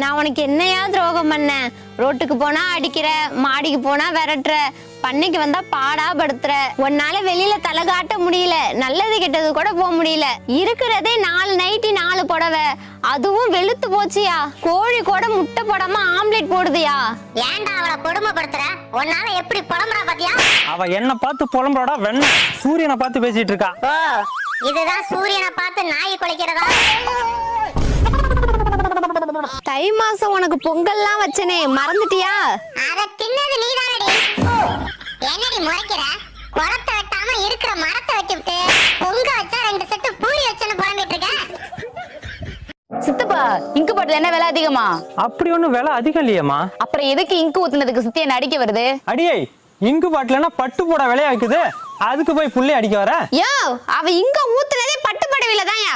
நான் உனக்கு என்னையா துரோகம் பண்ணேன் ரோட்டுக்கு போனா அடிக்கிற மாடிக்கு போனா விரட்டுற பண்ணைக்கு வந்தா பாடா படுத்துற. உன்னால வெளியில தலை காட்ட முடியல நல்லது கெட்டது கூட போக முடியல. இருக்கிறதே நாலு நைட்டி நாலு புடவை. அதுவும் வெளுத்து போச்சியா? கோழி கூட முட்டை போடாம ஆம்லெட் போடுதுயா? ஏன்டா அவளை கொடுமைப்படுத்துற? உன்னால எப்படி புலம்புறா பாத்தியா? அவ என்ன பார்த்து புலம்புறாடா வெண்ண. சூரியனை பார்த்து பேசிட்டு இருக்கா. இதுதான் சூரியனை பார்த்து நாய் குலைக்கிறதா? தை மாசம் உனக்கு பொங்கல்லாம் வச்சனே மறந்துட்டியா? அத தின்னது நீதானடி. என்னடி முறைக்கிற? குளத்தை வெட்டாம இருக்கிற மரத்தை வெட்டிவிட்டு பொங்க வச்சா ரெண்டு செட்டு பூரி வச்சுன்னு புலம்பிட்டு இருக்க சித்தப்பா இங்கு பாட்டில் என்ன விலை அதிகமா? அப்படி ஒண்ணும் விலை அதிகம் இல்லையம்மா. அப்புறம் எதுக்கு இங்கு ஊத்துனதுக்கு சுத்தி என்ன அடிக்க வருது? அடியே இங்கு பாட்டிலனா பட்டு போட விலையா இருக்குது அதுக்கு போய் புள்ளி அடிக்க வர? யோ அவ இங்க ஊத்துனதே பட்டு படவில தான்யா.